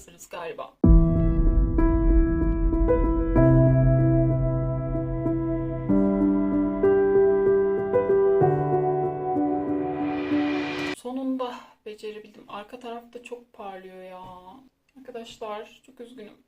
hazırız galiba. Sonunda becerebildim. Arka tarafta çok parlıyor ya. Arkadaşlar çok üzgünüm.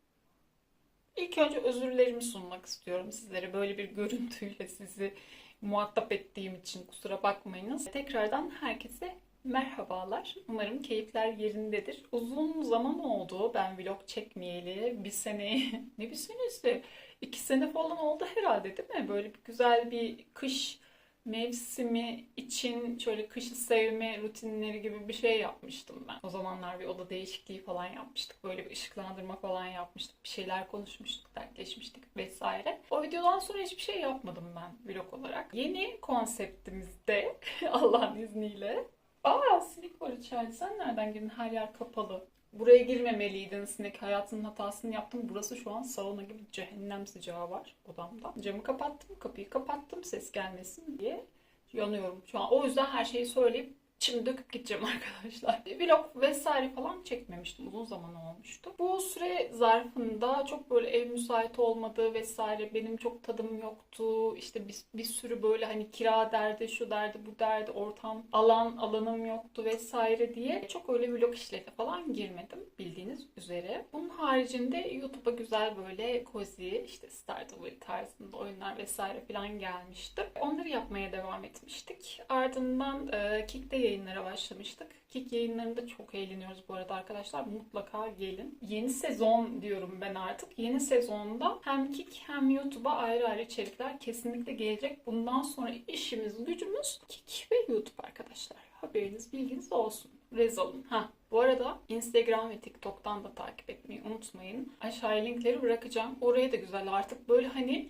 İlk önce özürlerimi sunmak istiyorum sizlere. Böyle bir görüntüyle sizi muhatap ettiğim için kusura bakmayınız. Tekrardan herkese merhabalar. Umarım keyifler yerindedir. Uzun zaman oldu ben vlog çekmeyeli. Bir sene, ne bir senesi? İki sene falan oldu herhalde değil mi? Böyle bir güzel bir kış mevsimi için şöyle kışı sevme rutinleri gibi bir şey yapmıştım ben. O zamanlar bir oda değişikliği falan yapmıştık. Böyle bir ışıklandırma falan yapmıştık. Bir şeyler konuşmuştuk, dertleşmiştik vesaire. O videodan sonra hiçbir şey yapmadım ben vlog olarak. Yeni konseptimizde Allah'ın izniyle Aa sinek var içeride. Sen nereden girdin? Her yer kapalı. Buraya girmemeliydin sinek. Hayatının hatasını yaptım. Burası şu an sauna gibi cehennem sıcağı var odamda. Camı kapattım, kapıyı kapattım ses gelmesin diye. Yanıyorum şu an. O yüzden her şeyi söyleyip Şimdi döküp gideceğim arkadaşlar. Vlog vesaire falan çekmemiştim. Uzun zaman olmuştu. Bu süre zarfında çok böyle ev müsait olmadığı vesaire benim çok tadım yoktu. İşte bir, bir sürü böyle hani kira derdi, şu derdi, bu derdi, ortam, alan, alanım yoktu vesaire diye çok öyle vlog işlerine falan girmedim bildiğiniz üzere. Bunun haricinde YouTube'a güzel böyle cozy işte Stardew Valley tarzında oyunlar vesaire falan gelmişti. Onları yapmaya devam etmiştik. Ardından e, Kick'te yayınlara başlamıştık. Kick yayınlarında çok eğleniyoruz bu arada arkadaşlar. Mutlaka gelin. Yeni sezon diyorum ben artık. Yeni sezonda hem Kick hem YouTube'a ayrı ayrı içerikler kesinlikle gelecek. Bundan sonra işimiz, gücümüz Kick ve YouTube arkadaşlar. Haberiniz, bilginiz olsun. Rezolun. Ha, bu arada Instagram ve TikTok'tan da takip etmeyi unutmayın. Aşağıya linkleri bırakacağım. Oraya da güzel artık böyle hani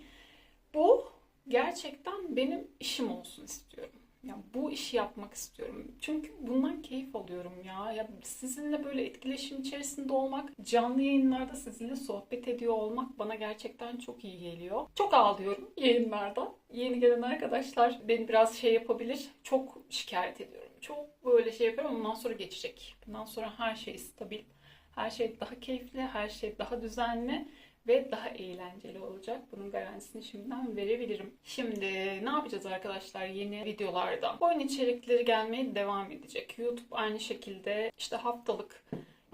bu gerçekten benim işim olsun istiyorum. Ya bu işi yapmak istiyorum. Çünkü bundan keyif alıyorum ya. Ya sizinle böyle etkileşim içerisinde olmak, canlı yayınlarda sizinle sohbet ediyor olmak bana gerçekten çok iyi geliyor. Çok ağlıyorum yayınlarda. Yeni gelen arkadaşlar beni biraz şey yapabilir. Çok şikayet ediyorum. Çok böyle şey yapıyorum. Ondan sonra geçecek. Bundan sonra her şey stabil. Her şey daha keyifli, her şey daha düzenli ve daha eğlenceli olacak. Bunun garantisini şimdiden verebilirim. Şimdi ne yapacağız arkadaşlar yeni videolarda? Oyun içerikleri gelmeye devam edecek. YouTube aynı şekilde işte haftalık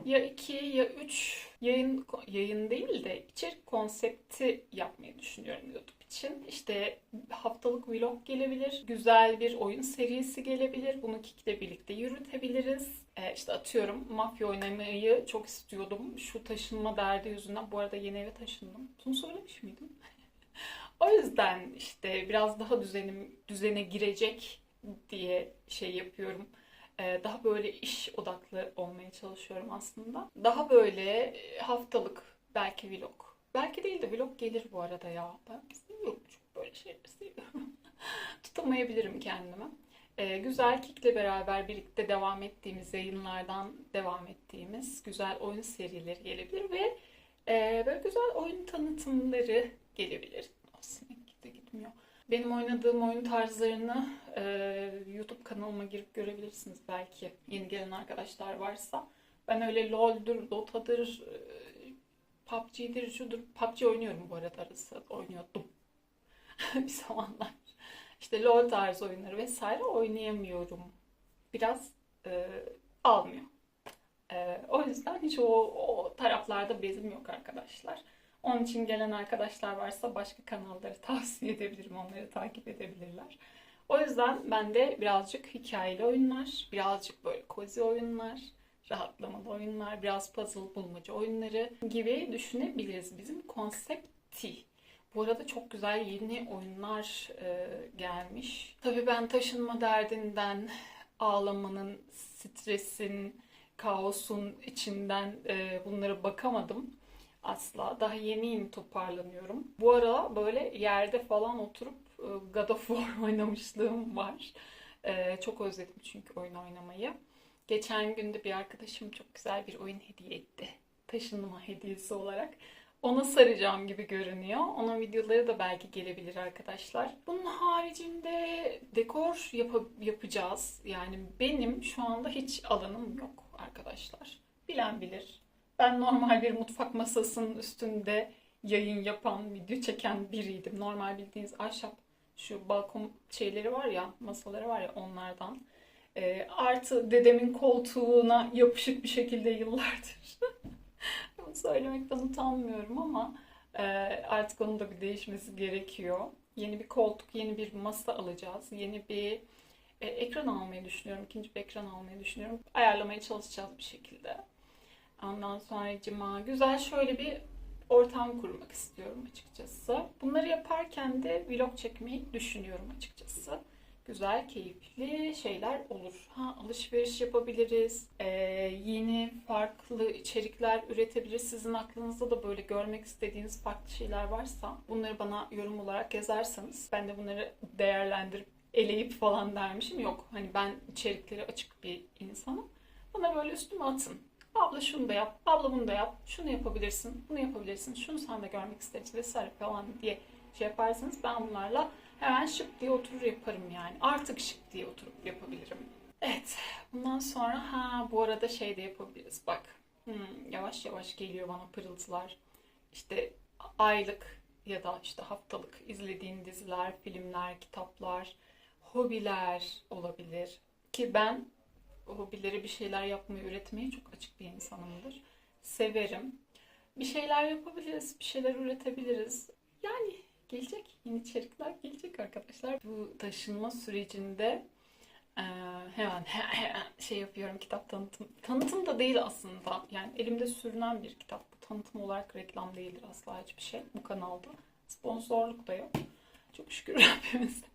ya 2 ya 3 yayın yayın değil de içerik konsepti yapmayı düşünüyorum YouTube için. İşte haftalık vlog gelebilir. Güzel bir oyun serisi gelebilir. Bunu Kik'le birlikte yürütebiliriz. Ee, işte atıyorum mafya oynamayı çok istiyordum. Şu taşınma derdi yüzünden. Bu arada yeni eve taşındım. Bunu söylemiş miydim? o yüzden işte biraz daha düzenim düzene girecek diye şey yapıyorum ee, daha böyle iş odaklı olmaya çalışıyorum aslında. Daha böyle haftalık belki vlog. Belki değil de vlog gelir bu arada ya. Ben seviyorum çok böyle şeyleri seviyorum. Tutamayabilirim kendimi. Ee, güzel Kik'le beraber birlikte devam ettiğimiz yayınlardan devam ettiğimiz güzel oyun serileri gelebilir ve e, böyle güzel oyun tanıtımları gelebilir. Aslında de gitmiyor. Benim oynadığım oyun tarzlarını e, YouTube kanalıma girip görebilirsiniz belki yeni gelen arkadaşlar varsa. Ben öyle LoL'dur, Dota'dır, e, PUBG'dir, şudur. PUBG oynuyorum bu arada arası. Oynuyordum. bir zamanlar. İşte LoL tarzı oyunları vesaire oynayamıyorum. Biraz e, almıyor. E, o yüzden hiç o, o taraflarda bezim yok arkadaşlar. Onun için gelen arkadaşlar varsa başka kanalları tavsiye edebilirim. Onları takip edebilirler. O yüzden ben de birazcık hikayeli oyunlar, birazcık böyle cozy oyunlar, rahatlamalı oyunlar, biraz puzzle bulmaca oyunları gibi düşünebiliriz. Bizim konsepti. Bu arada çok güzel yeni oyunlar e, gelmiş. Tabii ben taşınma derdinden, ağlamanın, stresin, kaosun içinden e, bunlara bakamadım asla. Daha yeni yeni toparlanıyorum. Bu ara böyle yerde falan oturup e, God of War oynamışlığım var. E, çok özledim çünkü oyun oynamayı. Geçen günde bir arkadaşım çok güzel bir oyun hediye etti. Taşınma hediyesi olarak. Ona saracağım gibi görünüyor. Onun videoları da belki gelebilir arkadaşlar. Bunun haricinde dekor yap yapacağız. Yani benim şu anda hiç alanım yok arkadaşlar. Bilen bilir. Ben normal bir mutfak masasının üstünde yayın yapan, video çeken biriydim. Normal bildiğiniz ahşap şu balkon şeyleri var ya, masaları var ya onlardan. Ee, artı dedemin koltuğuna yapışık bir şekilde yıllardır. Bunu söylemekten utanmıyorum ama e, artık onun da bir değişmesi gerekiyor. Yeni bir koltuk, yeni bir masa alacağız. Yeni bir e, ekran almayı düşünüyorum. İkinci bir ekran almayı düşünüyorum. Ayarlamaya çalışacağız bir şekilde. Ondan sonra cima güzel şöyle bir ortam kurmak istiyorum açıkçası. Bunları yaparken de vlog çekmeyi düşünüyorum açıkçası. Güzel, keyifli şeyler olur. Ha, alışveriş yapabiliriz. Ee, yeni, farklı içerikler üretebiliriz. Sizin aklınızda da böyle görmek istediğiniz farklı şeyler varsa bunları bana yorum olarak yazarsanız ben de bunları değerlendirip eleyip falan dermişim. Yok hani ben içerikleri açık bir insanım. Bana böyle üstüme atın. Abla şunu da yap, abla bunu da yap, şunu yapabilirsin, bunu yapabilirsin, şunu sen de görmek isteriz vesaire falan diye şey yaparsanız ben bunlarla hemen şık diye oturur yaparım yani. Artık şık diye oturup yapabilirim. Evet, bundan sonra ha bu arada şey de yapabiliriz bak. Hmm, yavaş yavaş geliyor bana pırıltılar. İşte aylık ya da işte haftalık izlediğin diziler, filmler, kitaplar, hobiler olabilir. Ki ben hobileri bir şeyler yapmayı, üretmeye çok açık bir insanımdır. Severim. Bir şeyler yapabiliriz, bir şeyler üretebiliriz. Yani gelecek, yeni içerikler gelecek arkadaşlar. Bu taşınma sürecinde eee, hemen şey yapıyorum kitap tanıtım. Tanıtım da değil aslında. Yani elimde sürünen bir kitap. Bu tanıtım olarak reklam değildir asla hiçbir şey bu kanalda. Sponsorluk da yok. Çok şükür Rabbimize.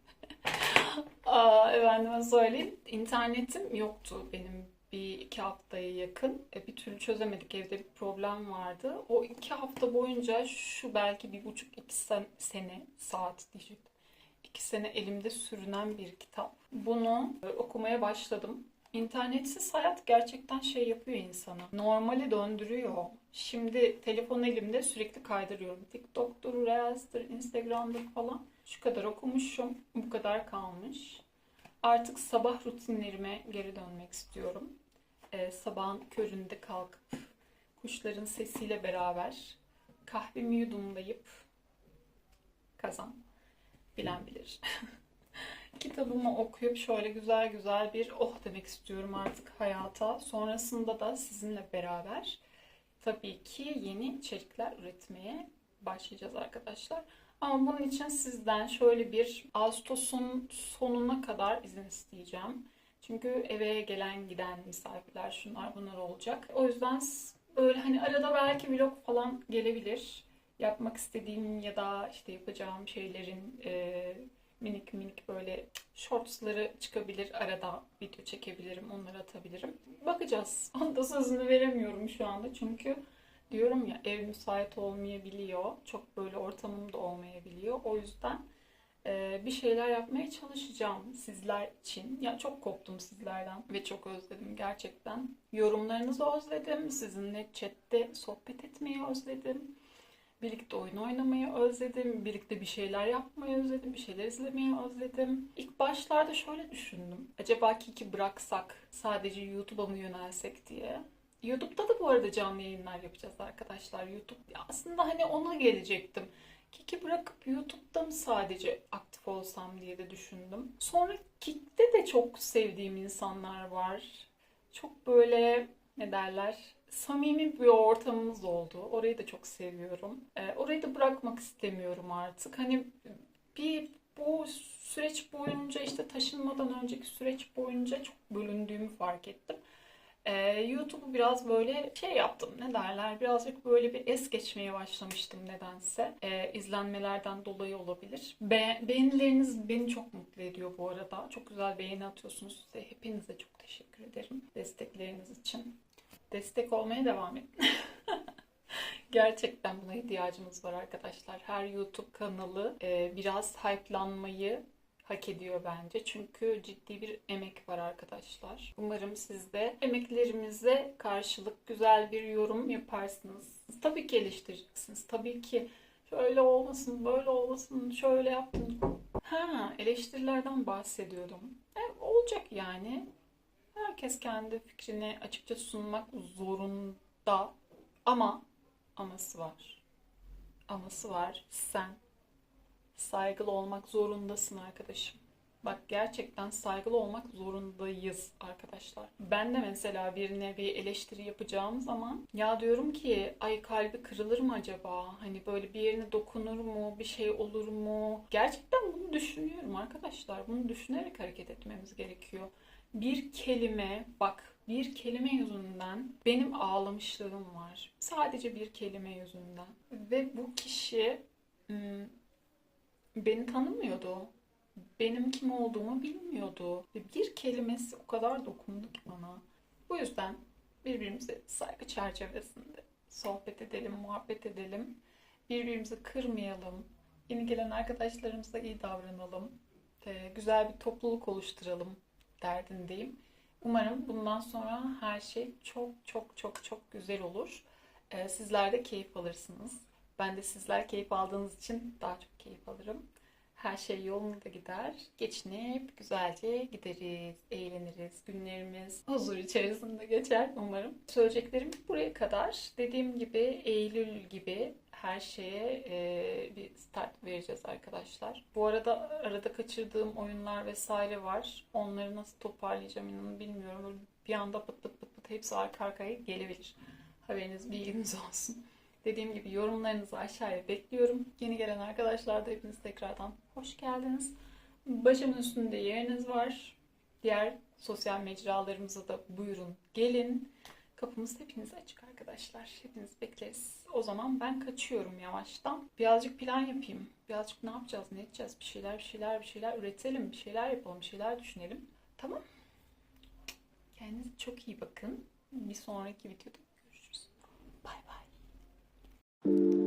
Aa, efendime söyleyeyim. İnternetim yoktu benim bir iki haftaya yakın. E, bir türlü çözemedik. Evde bir problem vardı. O iki hafta boyunca şu belki bir buçuk iki sen- sene saat diyecektim. İki sene elimde sürünen bir kitap. Bunu e, okumaya başladım. İnternetsiz hayat gerçekten şey yapıyor insana. Normali döndürüyor. Şimdi telefon elimde sürekli kaydırıyorum. TikTok'tur, Reels'tir, Instagram'dır falan. Şu kadar okumuşum, bu kadar kalmış. Artık sabah rutinlerime geri dönmek istiyorum. Ee, sabahın köründe kalkıp kuşların sesiyle beraber kahvemi yudumlayıp kazan. Bilen bilir. Kitabımı okuyup şöyle güzel güzel bir oh demek istiyorum artık hayata. Sonrasında da sizinle beraber tabii ki yeni içerikler üretmeye başlayacağız arkadaşlar. Ama bunun için sizden şöyle bir Ağustos'un sonuna kadar izin isteyeceğim. Çünkü eve gelen giden misafirler şunlar bunlar olacak. O yüzden böyle hani arada belki vlog falan gelebilir. Yapmak istediğim ya da işte yapacağım şeylerin e, minik minik böyle shortsları çıkabilir. Arada video çekebilirim, onları atabilirim. Bakacağız. Onun da sözünü veremiyorum şu anda çünkü diyorum ya ev müsait olmayabiliyor. Çok böyle ortamım da olmayabiliyor. O yüzden e, bir şeyler yapmaya çalışacağım sizler için. Ya çok koptum sizlerden ve çok özledim gerçekten. Yorumlarınızı özledim. Sizinle chatte sohbet etmeyi özledim. Birlikte oyun oynamayı özledim. Birlikte bir şeyler yapmayı özledim. Bir şeyler izlemeyi özledim. İlk başlarda şöyle düşündüm. Acaba Kiki bıraksak sadece YouTube'a mı yönelsek diye. YouTube'da da bu arada canlı yayınlar yapacağız arkadaşlar. YouTube aslında hani ona gelecektim. Kiki bırakıp YouTube'da mı sadece aktif olsam diye de düşündüm. Sonra Kik'te de çok sevdiğim insanlar var. Çok böyle ne derler samimi bir ortamımız oldu. Orayı da çok seviyorum. Ee, orayı da bırakmak istemiyorum artık. Hani bir bu süreç boyunca işte taşınmadan önceki süreç boyunca çok bölündüğümü fark ettim. Ee, YouTube'u biraz böyle şey yaptım ne derler birazcık böyle bir es geçmeye başlamıştım nedense. Ee, izlenmelerden dolayı olabilir. Be beğenileriniz beni çok mutlu ediyor bu arada. Çok güzel beğeni atıyorsunuz. Size hepinize çok teşekkür ederim destekleriniz için. Destek olmaya devam edin. Gerçekten buna ihtiyacımız var arkadaşlar. Her YouTube kanalı e, biraz hype'lanmayı hak ediyor bence. Çünkü ciddi bir emek var arkadaşlar. Umarım siz de emeklerimize karşılık güzel bir yorum yaparsınız. Tabii ki eleştireceksiniz. Tabii ki şöyle olmasın, böyle olmasın, şöyle yaptın. Ha, eleştirilerden bahsediyordum. E, olacak yani. Herkes kendi fikrini açıkça sunmak zorunda. Ama aması var. Aması var. Sen saygılı olmak zorundasın arkadaşım. Bak gerçekten saygılı olmak zorundayız arkadaşlar. Ben de mesela birine bir eleştiri yapacağım zaman ya diyorum ki ay kalbi kırılır mı acaba? Hani böyle bir yerine dokunur mu? Bir şey olur mu? Gerçekten bunu düşünüyorum arkadaşlar. Bunu düşünerek hareket etmemiz gerekiyor. Bir kelime bak bir kelime yüzünden benim ağlamışlığım var. Sadece bir kelime yüzünden. Ve bu kişi beni tanımıyordu. Benim kim olduğumu bilmiyordu. Bir kelimesi o kadar dokundu ki bana. Bu yüzden birbirimize saygı çerçevesinde sohbet edelim, muhabbet edelim. Birbirimizi kırmayalım. Yeni gelen arkadaşlarımıza iyi davranalım. Ee, güzel bir topluluk oluşturalım derdindeyim. Umarım bundan sonra her şey çok çok çok çok güzel olur. Ee, sizler de keyif alırsınız. Ben de sizler keyif aldığınız için daha çok keyif alırım. Her şey yolunda gider. Geçinip güzelce gideriz, eğleniriz. Günlerimiz huzur içerisinde geçer umarım. Söyleyeceklerim buraya kadar. Dediğim gibi Eylül gibi her şeye e, bir start vereceğiz arkadaşlar. Bu arada arada kaçırdığım oyunlar vesaire var. Onları nasıl toparlayacağım inanın bilmiyorum. Böyle bir anda pıt pıt pıt pıt hepsi arka arkaya gelebilir. Haberiniz bilginiz olsun. Dediğim gibi yorumlarınızı aşağıya bekliyorum. Yeni gelen arkadaşlar da hepiniz tekrardan hoş geldiniz. Başımın üstünde yeriniz var. Diğer sosyal mecralarımıza da buyurun gelin. Kapımız hepinize açık arkadaşlar. Hepiniz bekleriz. O zaman ben kaçıyorum yavaştan. Birazcık plan yapayım. Birazcık ne yapacağız, ne edeceğiz? Bir şeyler, bir şeyler, bir şeyler üretelim. Bir şeyler yapalım, bir şeyler düşünelim. Tamam. Kendinize çok iyi bakın. Bir sonraki videoda. Thank you